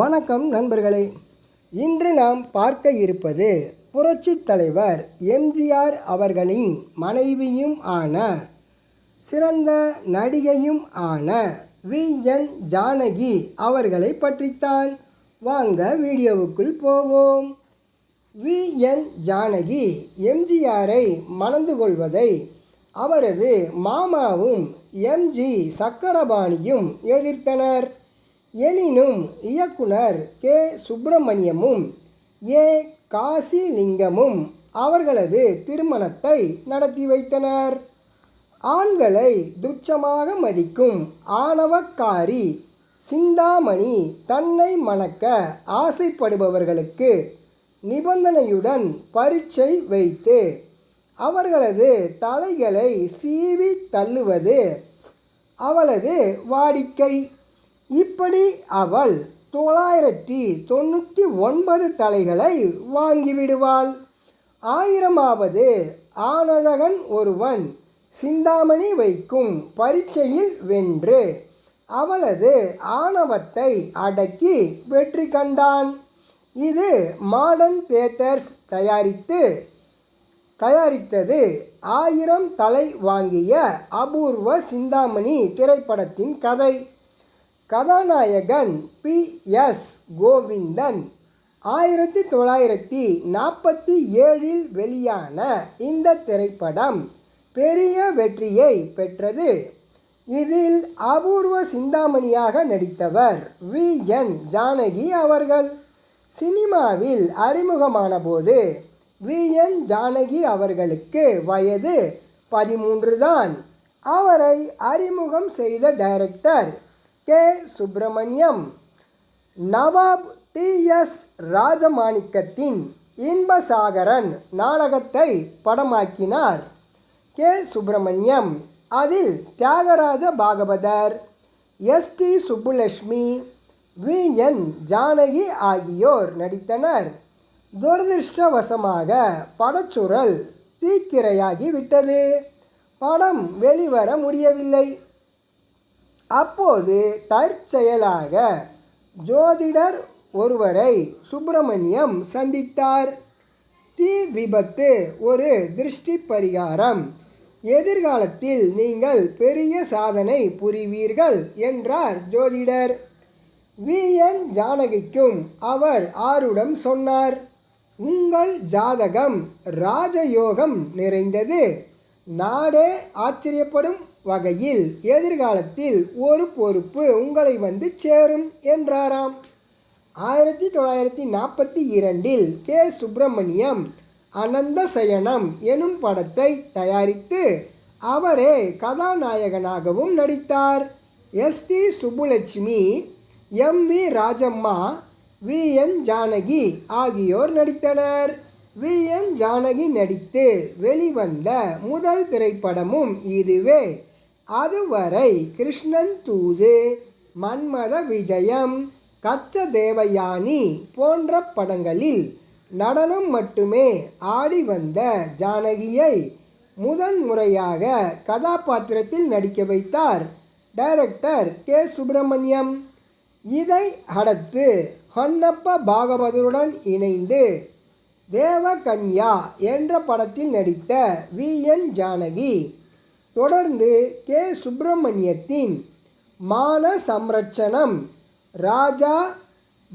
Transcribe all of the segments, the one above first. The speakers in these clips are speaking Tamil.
வணக்கம் நண்பர்களே. இன்று நாம் பார்க்க இருப்பது புரட்சித் தலைவர் எம்ஜிஆர் அவர்களின் மனைவியும் ஆன சிறந்த நடிகையும் ஆன வி. என். ஜானகி அவர்களை பற்றித்தான் வாங்க வீடியோவுக்குள் போவோம். வி. என். ஜானகி எம்ஜிஆரை மணந்து கொள்வதை அவரது மாமாவும் எம்ஜி சக்கரபாணியும் எதிர்த்தனர். எனினும் இயக்குனர் கே. சுப்பிரமணியமும் ஏ. காசிலிங்கமும் அவர்களது திருமணத்தை நடத்தி வைத்தனர். ஆண்களை துச்சமாக மதிக்கும் ஆணவக்காரி சிந்தாமணி தன்னை மணக்க ஆசைப்படுபவர்களுக்கு நிபந்தனையுடன் பரீட்சை வைத்து அவர்களது தலைகளை சீவி தள்ளுவது அவளது வாடிக்கை. இப்படி அவள் தொள்ளாயிரத்தி தொண்ணூற்றி ஒன்பது தலைகளை வாங்கிவிடுவாள். ஆயிரமாவது ஆனழகன் ஒருவன் சிந்தாமணி வைக்கும் பரீட்சையில் வென்று அவளது ஆணவத்தை அடக்கி வெற்றி கண்டான். இது மாடர்ன் தியேட்டர்ஸ் தயாரித்து தயாரித்தது ஆயிரம் தலை வாங்கிய அபூர்வ சிந்தாமணி திரைப்படத்தின் கதை. கதாநாயகன் பி எஸ் கோவிந்தன் ஆயிரத்தி தொள்ளாயிரத்தி நாற்பத்தி ஏழில் வெளியான இந்த திரைப்படம் பெரிய வெற்றியை பெற்றது. இதில் அபூர்வ சிந்தாமணியாக நடித்தவர் வி. என். ஜானகி அவர்கள். சினிமாவில் அறிமுகமான போது வி. என். ஜானகி அவர்களுக்கு வயது பதிமூன்று தான். அவரை அறிமுகம் செய்த director K. Subramaniam. Nawab T. S. ராஜமாணிக்கத்தின் Inbasagaran நாடகத்தை படமாக்கினார். கே. சுப்பிரமணியம். அதில் Thyagaraja Bhagavathar S. D. Subbulakshmi V. N. Janaki ஆகியோர் நடித்தனர். துரதிருஷ்டவசமாக படச்சுரல் தீக்கிரையாகி விட்டது படம் வெளிவர முடியவில்லை. அப்போது தற்செயலாக ஜோதிடர் ஒருவரை சுப்பிரமணியம் சந்தித்தார். தீ விபத்து ஒரு திருஷ்டி பரிகாரம். எதிர்காலத்தில் நீங்கள் பெரிய சாதனை புரிவீர்கள் என்றார் ஜோதிடர். வி. என். ஜானகிக்கும் அவர் ஆருடம் சொன்னார் உங்கள் ஜாதகம் ராஜயோகம் நிறைந்தது. நாடே ஆச்சரியப்படும் வகையில் எதிர்காலத்தில் ஒரு பொறுப்பு உங்களை வந்து சேரும் என்றாராம். ஆயிரத்தி தொள்ளாயிரத்தி நாற்பத்தி இரண்டில் கே. சுப்பிரமணியம் அனந்த சயனம் எனும் படத்தை தயாரித்து அவரே கதாநாயகனாகவும் நடித்தார். S. D. Subbulakshmi M. V. Rajamma V. N. Janaki ஆகியோர் நடித்தனர். வி. என். ஜானகி நடித்து வெளிவந்த முதல் திரைப்படமும் இதுவே. அதுவரை கிருஷ்ணன் தூது மன்மத விஜயம் கச்ச தேவயானி போன்ற படங்களில் நடனம் மட்டுமே ஆடி வந்த ஜானகியை முதன் முறையாக கதாபாத்திரத்தில் நடிக்க வைத்தார் டைரக்டர் கே. சுப்பிரமணியம். இதை அடுத்து ஹொன்னப்ப பாகவதருடன் இணைந்து தேவகன்யா என்ற படத்தில் நடித்த வி. என். ஜானகி தொடர்ந்து கே. சுப்பிரமணியத்தின் மான சம்ரட்சணம் ராஜா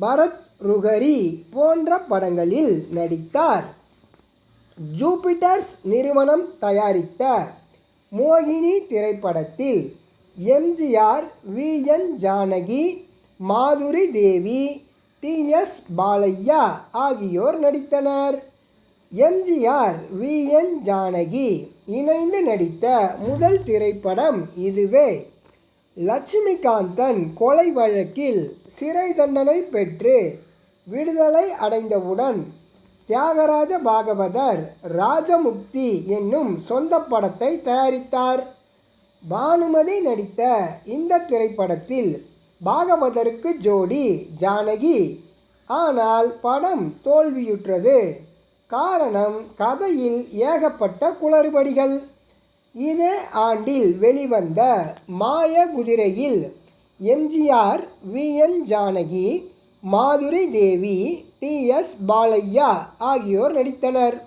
பரத் ருகரி போன்ற படங்களில் நடித்தார். ஜூபிட்டர்ஸ் நிறுவனம் தயாரித்த மோகினி திரைப்படத்தில் MGR V. N. Janaki Madhuri Devi T. S. Balaiah ஆகியோர் நடித்தனர். எம்ஜிஆர் வி. என். ஜானகி இணைந்து நடித்த முதல் திரைப்படம் இதுவே. லட்சுமிகாந்தன் கொலை வழக்கில் சிறை தண்டனை பெற்று விடுதலை அடைந்தவுடன் தியாகராஜ பாகவதர் ராஜமுக்தி என்னும் சொந்த படத்தை தயாரித்தார். பானுமதி நடித்த இந்த திரைப்படத்தில் பாகவதருக்கு ஜோடி ஜானகி. ஆனால் படம் தோல்வியுற்றது. காரணம் கதையில் ஏகப்பட்ட குளறுபடிகள். இதே ஆண்டில் வெளிவந்த மாய குதிரையில் MGR V. N. Janaki Madhuri Devi T. S. Balaiah ஆகியோர் நடித்தனர்.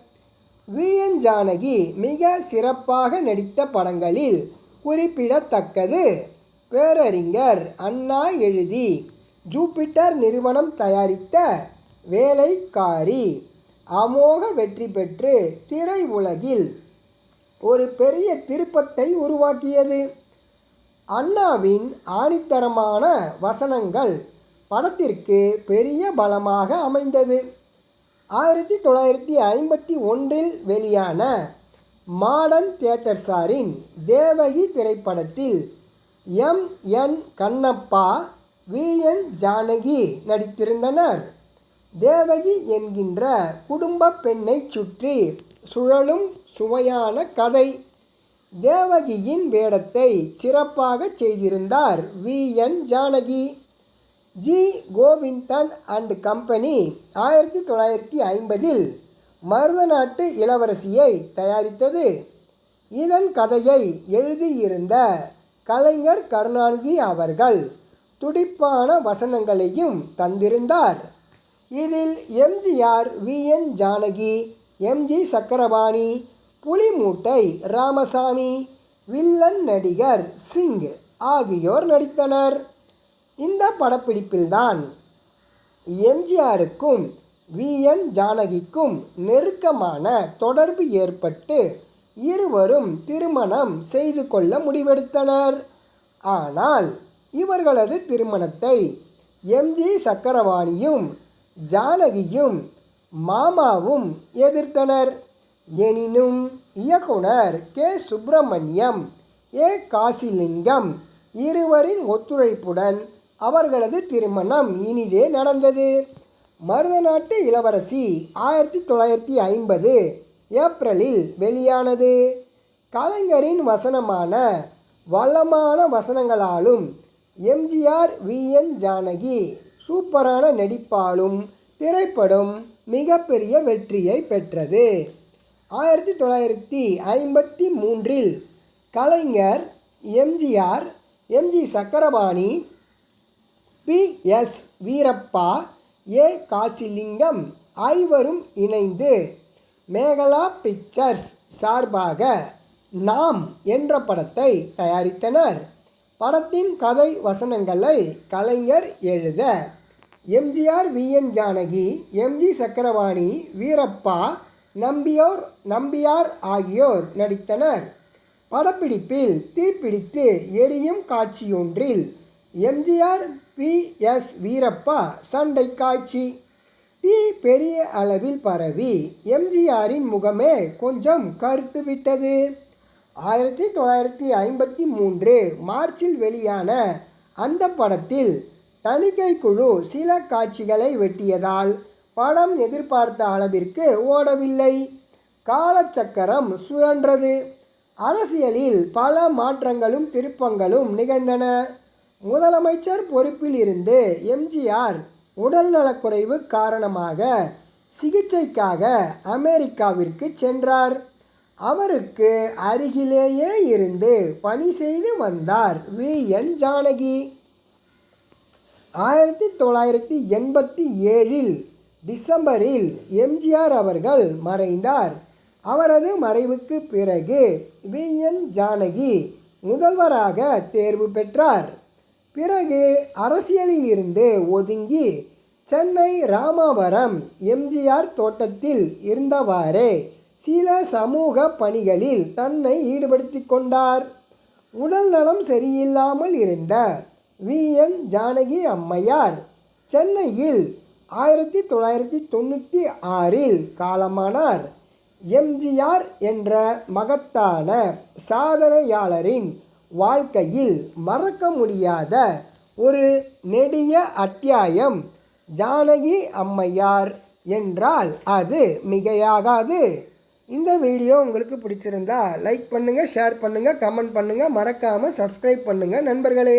வி. என். ஜானகி மிக சிறப்பாக நடித்த படங்களில் குறிப்பிடத்தக்கது பேரறிஞர் அண்ணா எழுதி ஜூபிட்டர் நிறுவனம் தயாரித்த வேலைக்காரி அமோக வெற்றி பெற்று திரை உலகில் ஒரு பெரிய திருப்பத்தை உருவாக்கியது. அண்ணாவின் ஆணித்தரமான வசனங்கள் படத்திற்கு பெரிய பலமாக அமைந்தது. ஆயிரத்தி தொள்ளாயிரத்தி ஐம்பத்தி ஒன்றில் வெளியான மாடர்ன் தியேட்டர்ஸாரின் தேவகி திரைப்படத்தில் M. N. Kannappa V. N. Janaki நடித்திருந்தனர். தேவகி என்கின்ற குடும்ப பெண்ணைச் சுற்றி சுழலும் சுவையான கதை. தேவகியின் வேடத்தை சிறப்பாக செய்திருந்தார் V. N. Janaki. G. Govindan and company ஆயிரத்தி தொள்ளாயிரத்தி ஐம்பதில் மருதநாட்டு இளவரசியை தயாரித்தது. இதன் கதையை எழுதியிருந்த கலைஞர் கருணாநிதி அவர்கள் துடிப்பான வசனங்களையும் தந்திருந்தார். இதில் MGR V. N. Janaki MG. Chakrapani Pulimootai Ramasamy villain நடிகர் சிங் ஆகியோர் நடித்தனர். இந்த படப்பிடிப்பில்தான் எம்ஜிஆருக்கும் வி. என். ஜானகிக்கும் நெருக்கமான தொடர்பு ஏற்பட்டு இருவரும் திருமணம் செய்து கொள்ள முடிவெடுத்தனர். ஆனால் இவர்களது திருமணத்தை எம்ஜி. சக்கரவாணியும் ஜானகியும் மாமாவும் எதிர்த்தனர். எனினும் இயக்குனர் கே. சுப்பிரமணியம் ஏ. காசிலிங்கம் இருவரின் ஒத்துழைப்புடன் அவர்களது திருமணம் இனிதே நடந்தது. மருதநாட்டு இளவரசி ஆயிரத்தி தொள்ளாயிரத்தி ஐம்பது ஏப்ரலில் வெளியானது. கலைஞரின் வசனமான வளமான வசனங்களாலும் எம்ஜிஆர் வி. என். ஜானகி சூப்பரான நடிப்பாலும் திரைப்படம் மிகப்பெரிய வெற்றியை பெற்றது. ஆயிரத்தி தொள்ளாயிரத்தி ஐம்பத்தி மூன்றில் Kalaignar MGR MG Chakrapani P. S. Veerappa A. Kasilingam ஐவரும் இணைந்து மேகலா பிக்சர்ஸ் சார்பாக நாம் என்ற படத்தை தயாரித்தனர். படத்தின் கதை வசனங்களை கலைஞர் எழுத MGR VN Janaki MG Chakravani Veerappa Nambiyor Nambiar ஆகியோர் நடித்தனர். படப்பிடிப்பில் தீப்பிடித்து எரியும் காட்சியொன்றில் எம்ஜிஆர் பி எஸ் வீரப்பா சண்டை காட்சி. தீ பெரிய அளவில் பரவி எம்ஜிஆரின் முகமே கொஞ்சம் கருத்து விட்டது. ஆயிரத்தி தொள்ளாயிரத்தி ஐம்பத்தி மூன்று மார்ச்சில் வெளியான அந்த படத்தில் தணிக்கை குழு சில காட்சிகளை வெட்டியதால் படம் எதிர்பார்த்த அளவிற்கு ஓடவில்லை. காலச்சக்கரம் சுழன்றது. அரசியலில் பல மாற்றங்களும் திருப்பங்களும் நிகழ்ந்தன. முதலமைச்சர் பொறுப்பில் இருந்து எம்ஜிஆர் உடல்நலக்குறைவு காரணமாக சிகிச்சைக்காக அமெரிக்காவிற்கு சென்றார். அவருக்கு அருகிலேயே இருந்து பணி செய்து வந்தார் வி. என். ஜானகி. ஆயிரத்தி தொள்ளாயிரத்தி எண்பத்தி ஏழில் டிசம்பரில் எம்ஜிஆர் அவர்கள் மறைந்தார். அவரது மறைவுக்கு பிறகு வி. என். ஜானகி முதல்வராக தேர்வு பெற்றார். பிறகு அரசியலில் இருந்து ஒதுங்கி சென்னை ராமாவரம் எம்ஜிஆர் தோட்டத்தில் இருந்தவாறே சில சமூக பணிகளில் தன்னை ஈடுபடுத்தி கொண்டார். உடல் நலம் சரியில்லாமல் இருந்த வி. என் ஜானகி அம்மையார். சென்னையில் ஆயிரத்தி தொள்ளாயிரத்தி தொண்ணூற்றி ஆறில் காலமானார். எம்ஜிஆர் என்ற மகத்தான சாதனையாளரின் வாழ்க்கையில் மறக்க முடியாத ஒரு நெடிய அத்தியாயம் ஜானகி அம்மையார் என்றால் அது மிகையாகாது. இந்த வீடியோ உங்களுக்கு பிடிச்சிருந்தா லைக் பண்ணுங்கள் ஷேர் பண்ணுங்கள் கமெண்ட் பண்ணுங்கள் மறக்காமல் சப்ஸ்கிரைப் பண்ணுங்கள் நண்பர்களே.